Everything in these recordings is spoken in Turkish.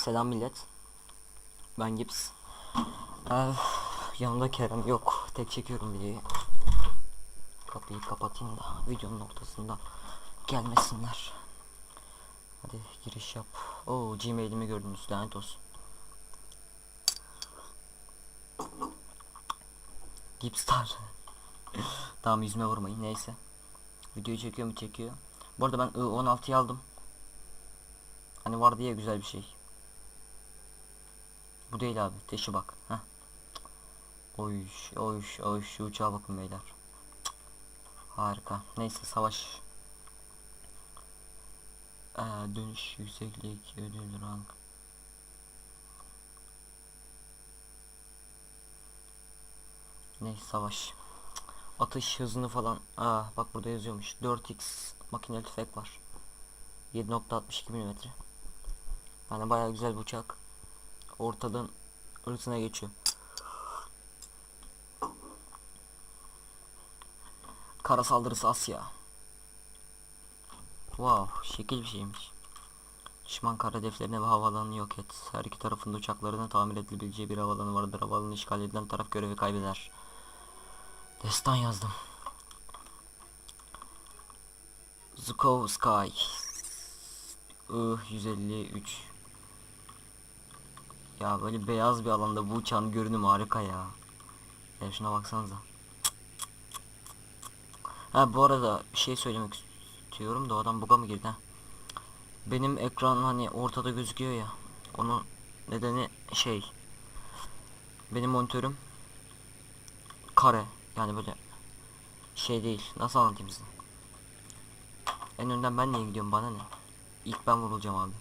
Selam millet. Ben Gips. Ee, yanımda Kerem yok. Tek çekiyorum videoyu. Kapıyı kapatayım da videonun ortasında gelmesinler. Hadi giriş yap. Oo Gmail'imi gördünüz lanet olsun. Gipstar. tamam yüzüme vurmayın neyse. Videoyu çekiyor mu çekiyor. Bu arada ben I16'yı aldım. Hani var diye güzel bir şey. Bu değil abi. Teşi bak. Heh. Oy, oy, oy şu uçağa bakın beyler. Harika. Neyse savaş. Ee, dönüş yükseklik ödül rank. Neyse savaş. Atış hızını falan. Aa bak burada yazıyormuş. 4x makineli tüfek var. 7.62 mm. Yani bayağı güzel bir uçak. Ortadan ırtına geçiyor. Kara saldırısı Asya. Wow, şekil bir şeymiş. Düşman kara hedeflerine ve havalanı yok et. Her iki tarafında uçaklarına tamir edilebileceği bir havalanı vardır. Havalanı işgal edilen taraf görevi kaybeder. Destan yazdım. Zukov Sky. I 153. Ya böyle beyaz bir alanda bu uçağın görünümü harika ya. Ya şuna baksanıza. Ha bu arada bir şey söylemek istiyorum da adam buga mı girdi ha? Benim ekran hani ortada gözüküyor ya. Onun nedeni şey. Benim monitörüm kare. Yani böyle şey değil. Nasıl anlatayım size? En önden ben niye gidiyorum bana ne? İlk ben vurulacağım abi.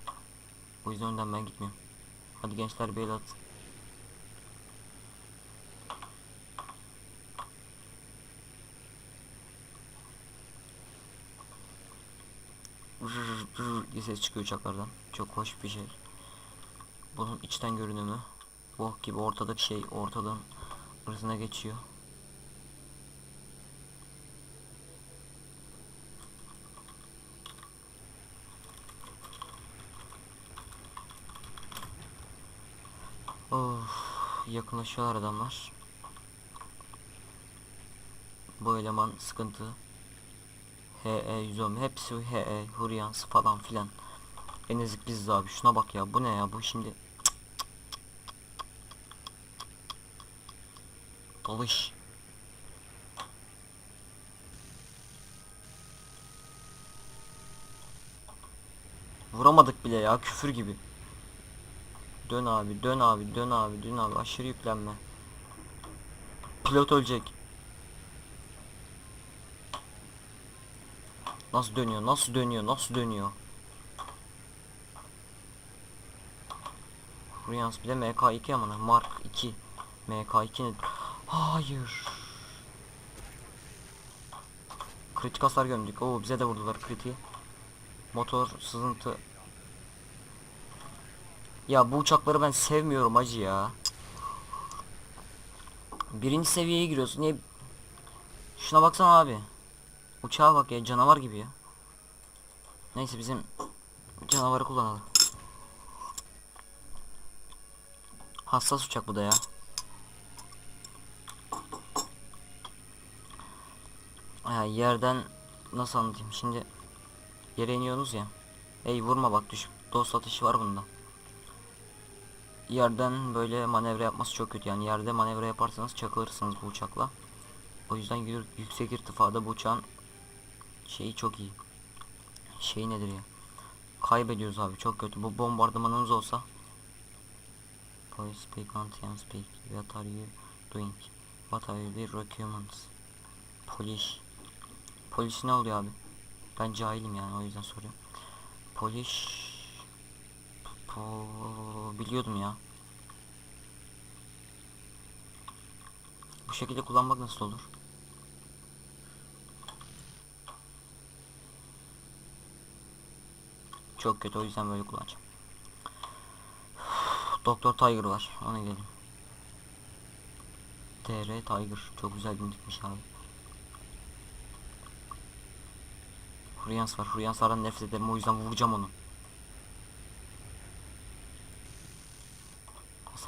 O yüzden önden ben gitmiyorum. Hadi gençler bir el at. Diye ses çıkıyor uçaklardan. Çok hoş bir şey. Bunun içten görünümü. Bu gibi ortadaki şey ortadan hırsına geçiyor. Of, yakınlaşıyorlar adamlar. Bu eleman sıkıntı. HE 110 hepsi HE Huryans falan filan. En ezik biziz abi şuna bak ya bu ne ya bu şimdi Dalış Vuramadık bile ya küfür gibi Dön abi dön abi dön abi dön abi. Aşırı yüklenme. Pilot ölecek. Nasıl dönüyor nasıl dönüyor nasıl dönüyor? Ruyans bir de MK2 amına. Mark 2 MK2 nedir Hayır. Kritik hasar gömdük. Oo bize de vurdular kritiği. Motor sızıntı Ya bu uçakları ben sevmiyorum acı ya Birinci seviyeye giriyorsun niye Şuna baksana abi Uçağa bak ya canavar gibi ya. Neyse bizim canavarı kullanalım. Hassas uçak bu da ya. Ya yerden nasıl anlatayım şimdi yere iniyorsunuz ya. Ey vurma bak düş dost atışı var bunda. Yerden böyle manevra yapması çok kötü yani yerde manevra yaparsanız çakılırsınız bu uçakla. O yüzden yü- yüksek irtifada bu uçağın şeyi çok iyi. Şey nedir ya? Kaybediyoruz abi çok kötü. Bu bombardımanımız olsa. Police speak anti speak. What are you doing? What are your documents? Polis. Polis ne oluyor abi? Ben cahilim yani o yüzden soruyorum. Polis. Po biliyordum ya. Bu şekilde kullanmak nasıl olur? Çok kötü o yüzden böyle kullanacağım. Doktor Tiger var. Ona gelin. TR Tiger. Çok güzel bindirmiş abi. Huryans var. Huryanslardan nefret ederim. O yüzden vuracağım onu.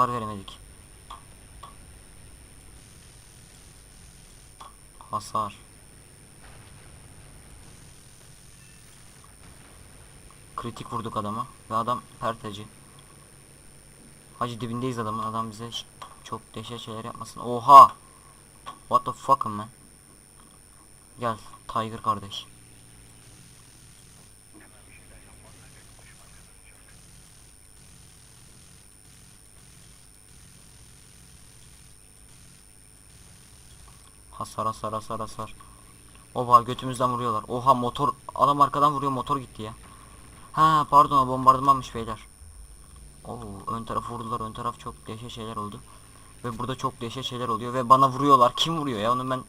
Hasar veremedik. Hasar. Kritik vurduk adama ve adam perteci. Hacı dibindeyiz adamın. Adam bize çok dehşet şeyler yapmasın. Oha! What the fuck man? Gel Tiger kardeş. Hasar hasar hasar hasar. Oha götümüzden vuruyorlar. Oha motor adam arkadan vuruyor motor gitti ya. Ha pardon bombardımanmış beyler. Oo ön taraf vurdular ön taraf çok dehşet şeyler oldu. Ve burada çok dehşet şeyler oluyor ve bana vuruyorlar. Kim vuruyor ya onu ben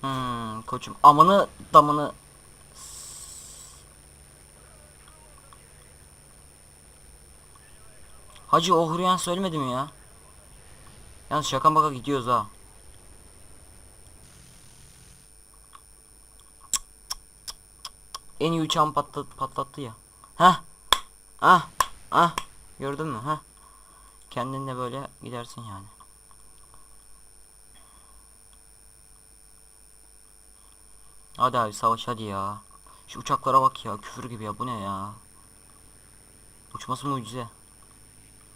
Hmm, koçum amını damını Hacı o Huryan söylemedi mi ya? Yalnız şaka baka gidiyoruz ha. En iyi uçağımı patlat, patlattı ya. Heh. Ah. Ah. Gördün mü? Heh. Kendinle böyle gidersin yani. Hadi abi savaş hadi ya. Şu uçaklara bak ya küfür gibi ya bu ne ya. Uçması mucize.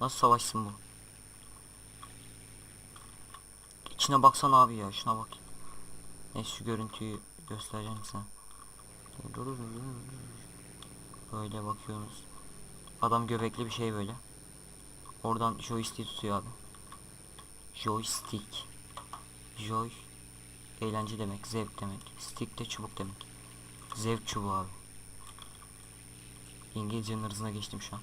Nasıl savaşsın bu? İçine baksana abi ya şuna bak. Neyse şu görüntüyü göstereceğim sana. Böyle bakıyoruz. Adam göbekli bir şey böyle. Oradan joystick tutuyor abi. Joystick. Joy eğlence demek, zevk demek. Stick de çubuk demek. Zevk çubuğu abi. İngilizcenin hırzına geçtim şu an.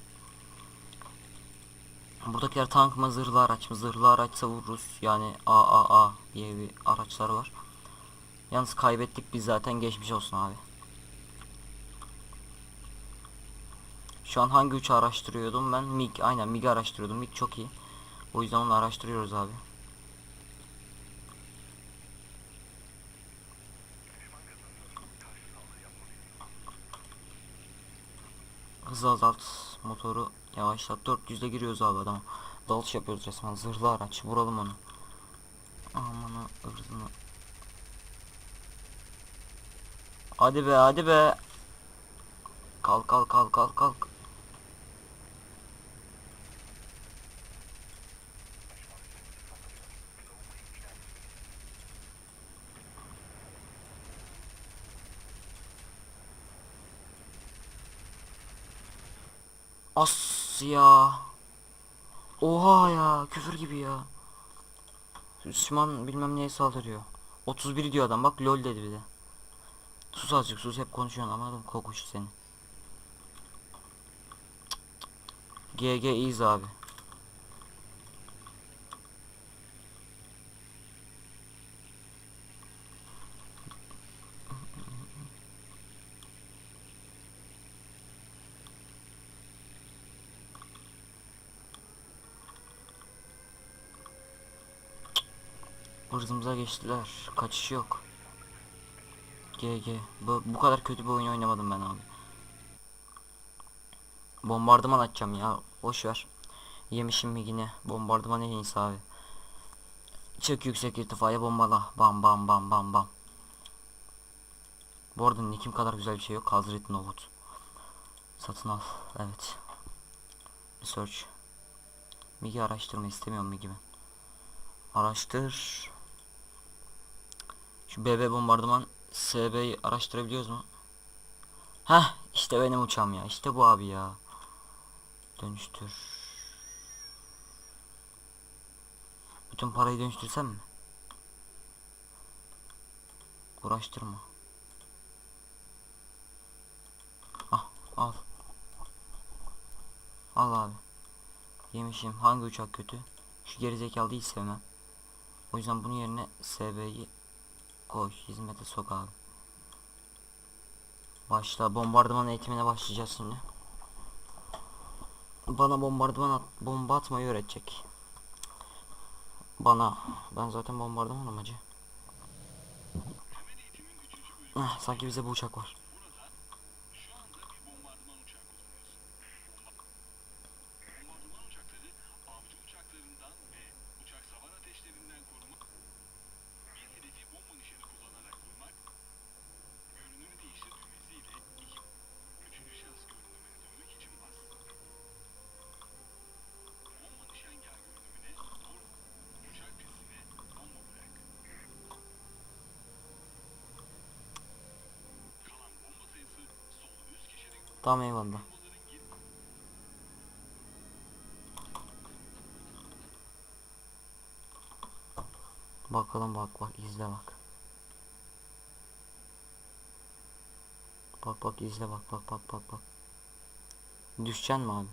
Buradakiler tank mı zırhlı araç mı? Zırhlı araçsa vururuz. Yani AAA diye bir araçlar var. Yalnız kaybettik biz zaten geçmiş olsun abi. Şu an hangi uçağı araştırıyordum ben? MiG. Aynen MiG araştırıyordum. MiG çok iyi. O yüzden onu araştırıyoruz abi. Hızı azalt. Motoru yavaşlat. 400'de giriyoruz abi adama. Dalış yapıyoruz resmen. Zırhlı araç. Vuralım onu. Aman ırzını. Hadi be hadi be. Kalk kalk kalk kalk kalk. As ya. Oha ya küfür gibi ya. Müslüman bilmem neye saldırıyor. 31 diyor adam bak lol dedi bir de. Sus azıcık sus hep konuşuyorsun anladım kokuş seni. GG iyiyiz abi. Geçtiler. Kaçış yok. GG. Bu, bu kadar kötü bir oyun oynamadım ben abi. Bombardıman açacağım ya. Boş ver. Yemişim mi yine. Bombardıman en iyisi abi. Çık yüksek irtifaya bombala. Bam bam bam bam bam. Bu arada nickim kadar güzel bir şey yok. Hazreti Novut. Satın al. Evet. Research. Migi araştırma istemiyorum Migi ben. Araştır. Şu BB bombardıman SB'yi araştırabiliyoruz mu? Heh işte benim uçağım ya. İşte bu abi ya. Dönüştür. Bütün parayı dönüştürsem mi? Uğraştırma. Ah al. Al abi. Yemişim. Hangi uçak kötü? Şu gerizekalı hiç sevmem. O yüzden bunun yerine SB'yi koy. Hizmete sok abi. Başla. Bombardıman eğitimine başlayacağız şimdi. Bana bombardıman at, bomba atmayı öğretecek. Bana. Ben zaten bombardıman amacı. Ah, sanki bize bu uçak var. Tamam eyvallah. Bakalım bak bak izle bak. Bak bak izle bak bak bak bak bak. Düşeceksin mi abi?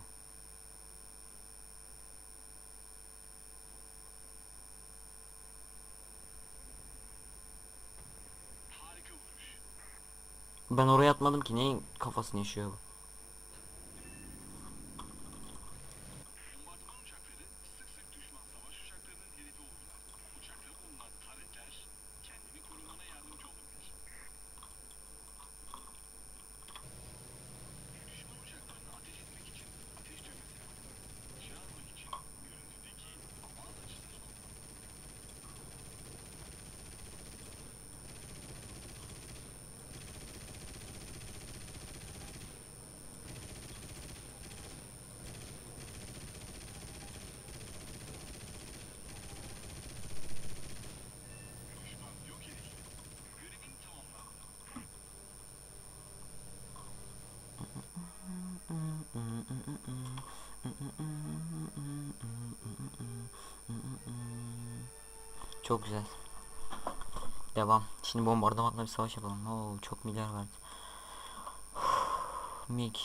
Ben oraya atmadım ki neyin kafasını yaşıyor bu? Bombardıman uçakları sık sık düşman savaş uçaklarının hedefi oldular. Uçakta bulunan taretler kendini korumana yardımcı olabilir. Düşman uçaklarına ateş etmek için ateş düğmesi var. Nişan almak için görüntüdeki aman açılır. Düşman yok edildi. Görevin tamamlandı. Çok güzel. Devam. Şimdi bombardımanla bir savaş yapalım. Oo çok milyar verdi. MiG.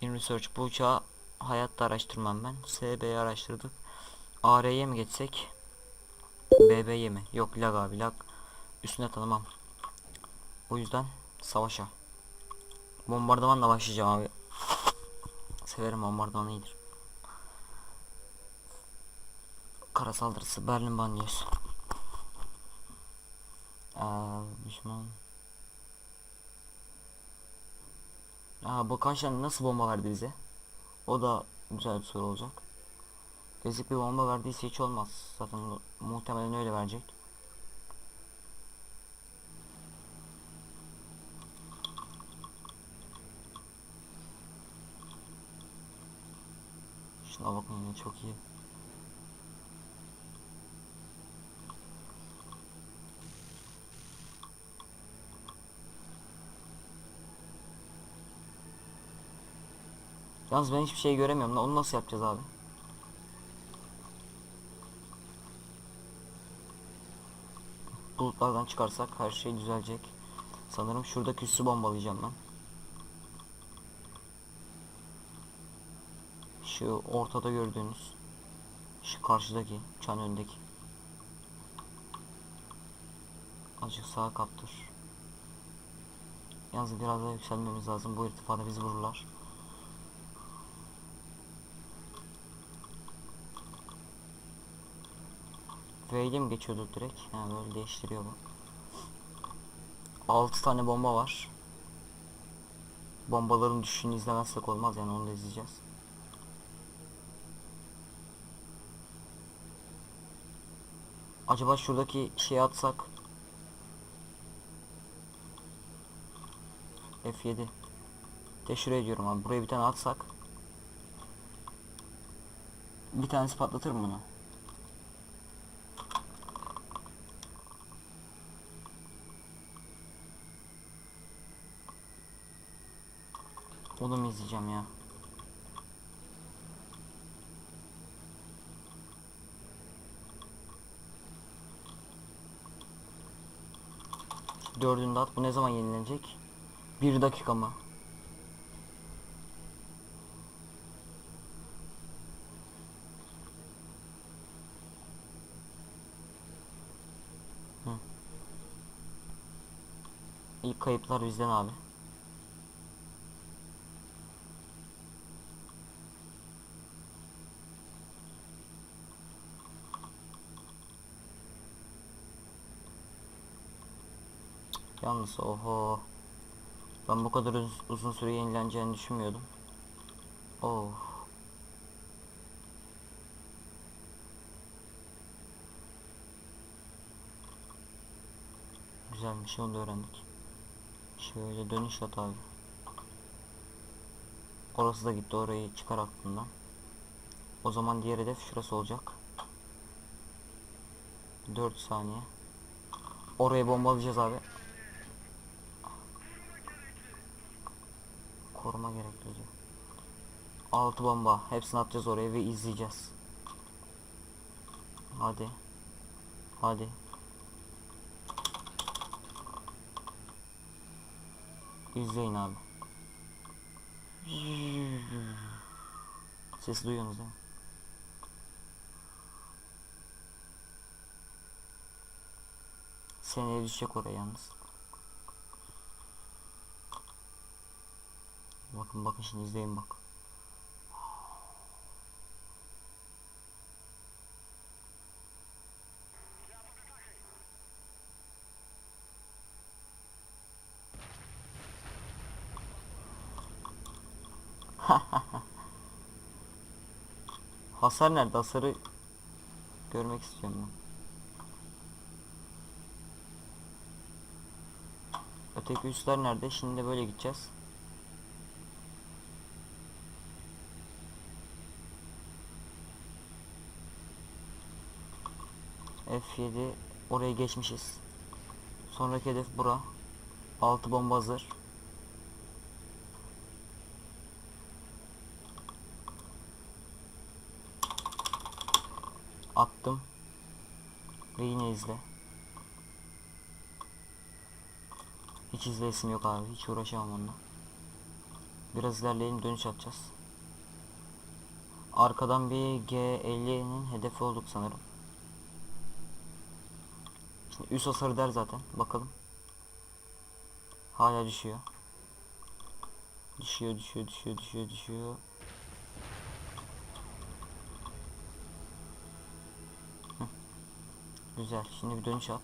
In Research bu uçağı hayatta araştırmam ben. SB'yi araştırdık. AR'ye mi geçsek? BB'ye mi? Yok lag abi lag. Üstüne tanımam. O yüzden savaşa. Bombardımanla başlayacağım abi. Severim bombardıman iyidir. Kara saldırısı Berlin banliyösü. Aa, düşman. Aa, tane nasıl bomba verdi bize? O da güzel bir soru olacak. Ezik bir bomba verdiyse hiç olmaz. Zaten muhtemelen öyle verecek. Şuna bakın çok iyi. Yalnız ben hiçbir şey göremiyorum. Onu nasıl yapacağız abi? Bulutlardan çıkarsak her şey düzelecek. Sanırım şuradaki üssü bombalayacağım ben. Şu ortada gördüğünüz şu karşıdaki çan öndeki azıcık sağa kaptır yalnız biraz daha yükselmemiz lazım bu irtifada bizi vururlar İle mi geçiyorduk direkt? Ha böyle değiştiriyor bu. 6 tane bomba var. Bombaların düşüşünü izlemezsek olmaz yani onu da izleyeceğiz. Acaba şuradaki şeyi atsak F7 Teşhir ediyorum abi buraya bir tane atsak Bir tanesi patlatır mı bunu? Mu izleyeceğim ya? Şu Dördünü de at. Bu ne zaman yenilenecek? Bir dakika mı? Hı. İlk kayıplar bizden abi. Yalnız oho. Ben bu kadar uz- uzun süre yenileneceğini düşünmüyordum. Oh. Güzelmiş onu da öğrendik. Şöyle dönüş at abi. Orası da gitti orayı çıkar aklından. O zaman diğer hedef şurası olacak. 4 saniye. Oraya bombalayacağız abi. Koruma gerekli diyor. 6 bomba. Hepsini atacağız oraya ve izleyeceğiz. Hadi. Hadi. İzleyin abi. Sesi duyuyorsunuz değil mi? Seneye düşecek oraya yalnız. Bakın bakın şimdi izleyin bak. Hasar nerede? Hasarı görmek istiyorum ben. Öteki üsler nerede? Şimdi böyle gideceğiz. F7 oraya geçmişiz. Sonraki hedef bura. 6 bomba hazır. Attım. Ve yine izle. Hiç izleyesim yok abi. Hiç uğraşamam onunla. Biraz ilerleyelim dönüş atacağız. Arkadan bir G50'nin hedefi olduk sanırım. Üst hasarı der zaten. Bakalım. Hala düşüyor. Düşüyor, düşüyor, düşüyor, düşüyor, düşüyor. Güzel. Şimdi bir dönüş at.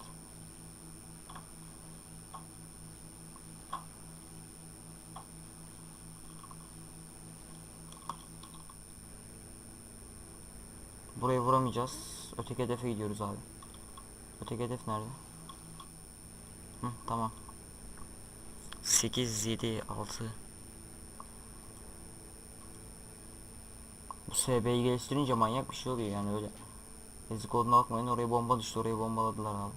Burayı vuramayacağız. Öteki hedefe gidiyoruz abi. Öteki hedef nerede? Hı, tamam. 8 7 6 Bu SB'yi geliştirince manyak bir şey oluyor yani öyle. Ezik olduğuna bakmayın oraya bomba düştü orayı bombaladılar abi.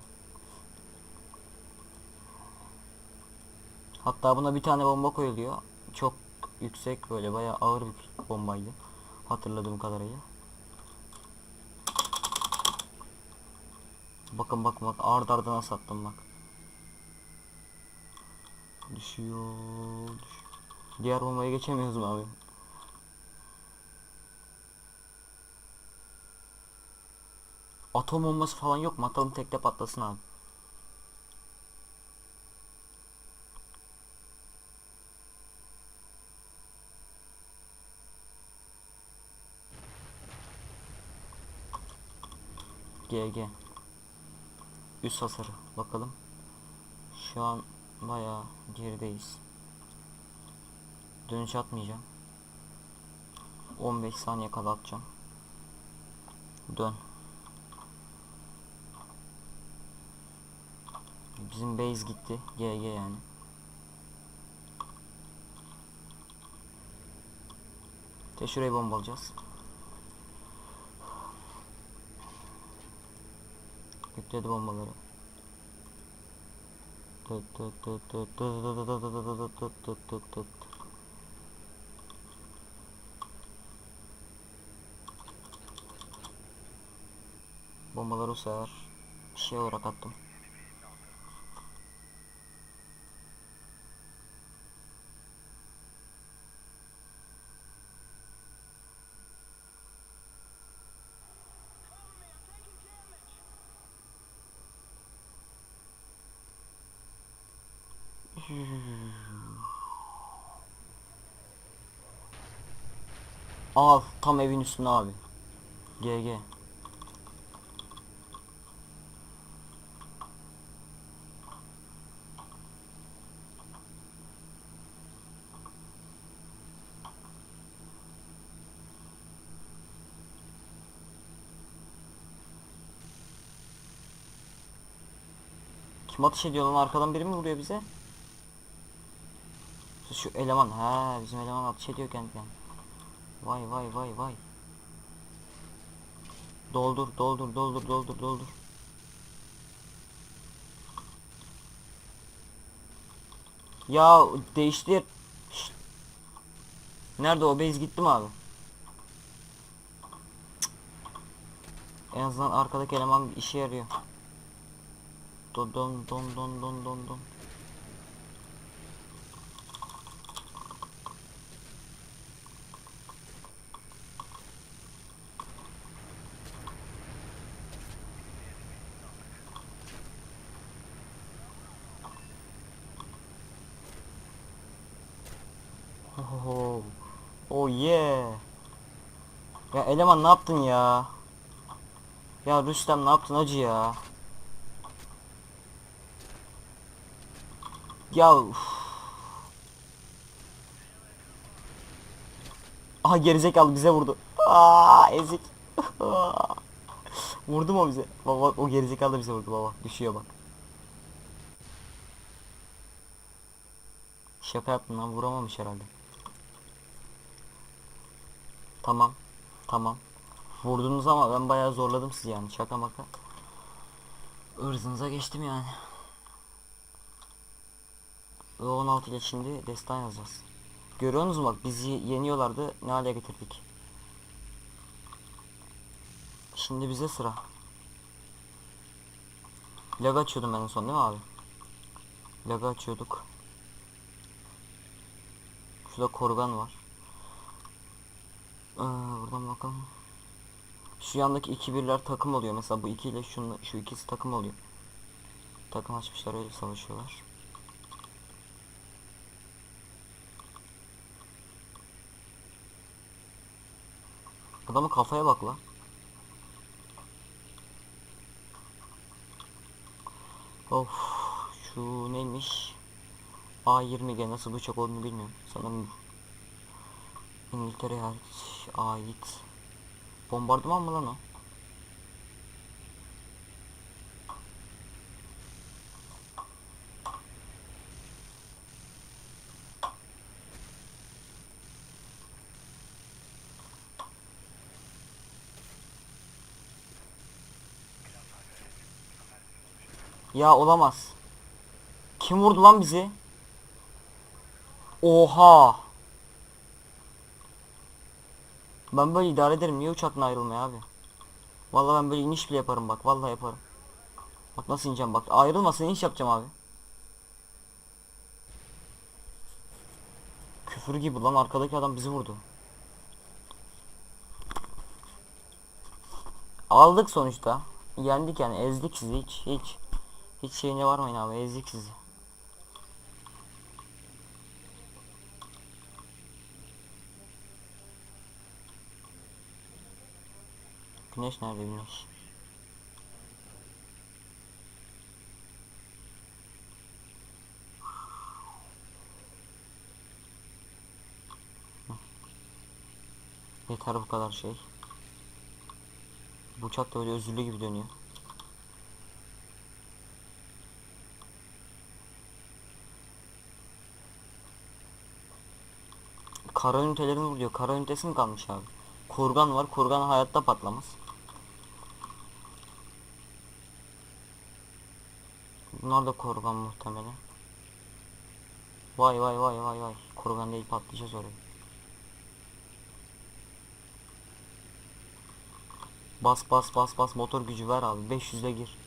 Hatta buna bir tane bomba koyuluyor. Çok yüksek böyle bayağı ağır bir bombaydı. Hatırladığım kadarıyla. Bakın bakın bak ard arda nasıl attım bak. Düşüyor. Düş. Diğer bombaya geçemiyoruz mu abi? Atom bombası falan yok mu? Atalım tekte patlasın abi. GG. Üst hasarı bakalım. Şu an bayağı gerideyiz. Dönüş atmayacağım. 15 saniye kala atacağım. Dön. Bizim base gitti. GG yani. Te şurayı bombalayacağız. Tıt tıt. Bombaları bu sefer şey olarak attım. Al tam evin üstüne abi. GG. Kim ateş ediyor lan arkadan biri mi vuruyor bize? Şu eleman ha bizim eleman ateş ediyor kendi kendine. Vay vay vay vay. Doldur doldur doldur doldur doldur. Ya değiştir. Şşt. Nerede o base gitti mi abi? Cık. En azından arkadaki eleman işe yarıyor. Don don don don don don don. Oh, yeah. Ya eleman ne yaptın ya? Ya Rüstem ne yaptın acı ya? Ya uf. Aha gerizekalı bize vurdu. Aa ezik. vurdu mu bize? Baba o gerizekalı da bize vurdu baba. Düşüyor bak. Şaka yaptım lan vuramamış herhalde. Tamam. Tamam. Vurdunuz ama ben bayağı zorladım sizi yani şaka maka. Irzınıza geçtim yani. Ve 16 ile şimdi destan yazacağız. Görüyorsunuz mu bak bizi yeniyorlardı ne hale getirdik. Şimdi bize sıra. Lag açıyordum ben en son değil mi abi? Lag açıyorduk. Şurada korgan var. Buradan bakalım. Şu yandaki iki birler takım oluyor. Mesela bu iki ile şu ikisi takım oluyor. Takım açmışlar öyle savaşıyorlar. Adamın kafaya bak la. Of şu neymiş? A20G nasıl bıçak olduğunu bilmiyorum. Sanırım İngiltere'ye ait. Bombardıman mı lan o? Ya olamaz. Kim vurdu lan bizi? Oha. Ben böyle idare ederim. Niye uçaktan ayrılmıyor abi? Vallahi ben böyle iniş bile yaparım bak. Vallahi yaparım. Bak nasıl ineceğim bak. Ayrılmasın iniş yapacağım abi. Küfür gibi lan arkadaki adam bizi vurdu. Aldık sonuçta. Yendik yani ezdik sizi hiç hiç. Hiç şeyine varmayın abi ezdik sizi. Güneş nerede güneş? Yeter bu kadar şey. Bu uçak da böyle özürlü gibi dönüyor. Kara ünitelerini vuruyor. Kara ünitesi mi kalmış abi? Kurgan var. Kurgan hayatta patlamaz. Bunlar da korgan muhtemelen. Vay vay vay vay vay. Korgan değil patlayacağız oraya. Bas bas bas bas motor gücü ver abi. 500'e gir.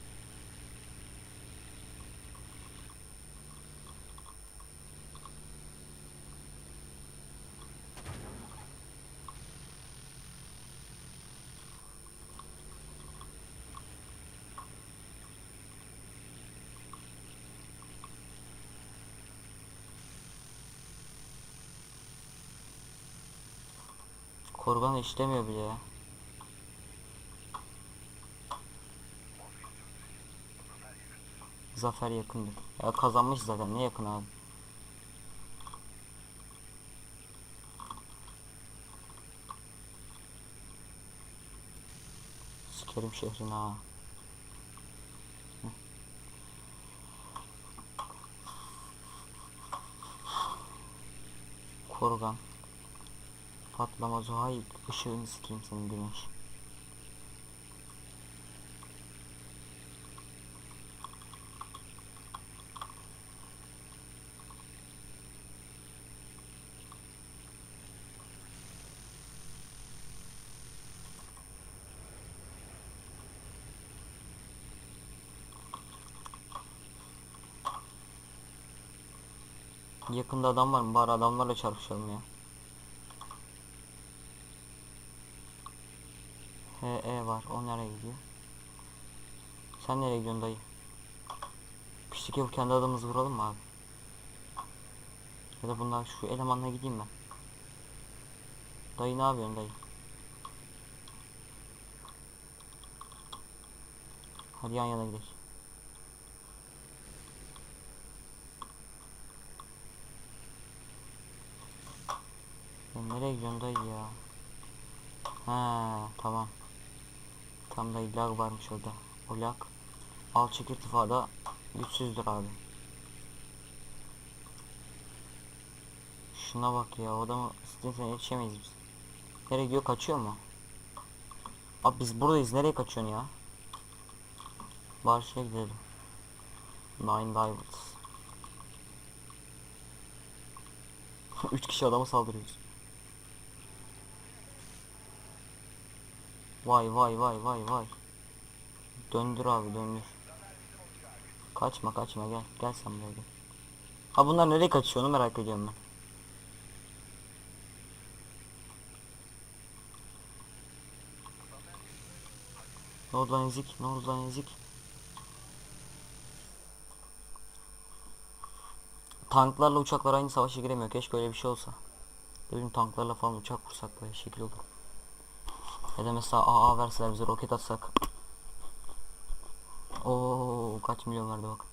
Korgan işlemiyor bile ya. Zafer yakındır. Ya kazanmış zaten ne yakın abi. Sikerim şehrini ha. Korgan. Patlamaz o hayır. Işığını sikeyim senin güneş. Yakında adam var mı? Bari adamlarla çarpışalım ya. HE var. O nereye gidiyor? Sen nereye gidiyorsun dayı? Pislik yok kendi adamımızı vuralım mı abi? Ya da bunlar şu elemanla gideyim ben. Dayı ne yapıyorsun dayı? Hadi yan yana gidelim. Nereye gidiyorsun dayı ya? Ha tamam. Tam da lag varmış orada. O lag alçak irtifada güçsüzdür abi. Şuna bak ya o adamı istesen yetişemeyiz biz. Nereye gidiyor kaçıyor mu? Abi biz buradayız nereye kaçıyorsun ya? Bari şuraya gidelim. Nine Divers. Üç kişi adama saldırıyoruz. Vay vay vay vay vay. Döndür abi döndür. Kaçma kaçma gel. Gel sen buraya gel. Ha bunlar nereye kaçıyor onu merak ediyorum ben. Ne oldu lan ezik? Ne oldu lan ezik? Tanklarla uçaklar aynı savaşa giremiyor. Keşke öyle bir şey olsa. Bileyim tanklarla falan uçak vursak böyle şekil olur. Ya da mesela AA verseler bize roket atsak. Oo kaç milyon verdi bak.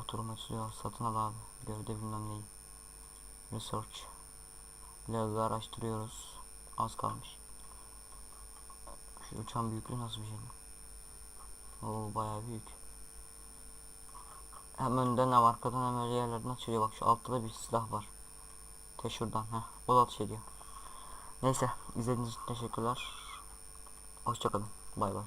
Oturum açılıyor. Satın al abi. Gövde bilmem neyi. Research. Lag'ı araştırıyoruz. Az kalmış. Şu uçan büyüklüğü nasıl bir şey? Oo bayağı büyük. Hem önden hem arkadan hem öyle yerlerden açılıyor. Bak şu altta da bir silah var. Te şuradan. Heh, o da atış ediyor. Neyse izlediğiniz için teşekkürler. Hoşçakalın. Bay bay.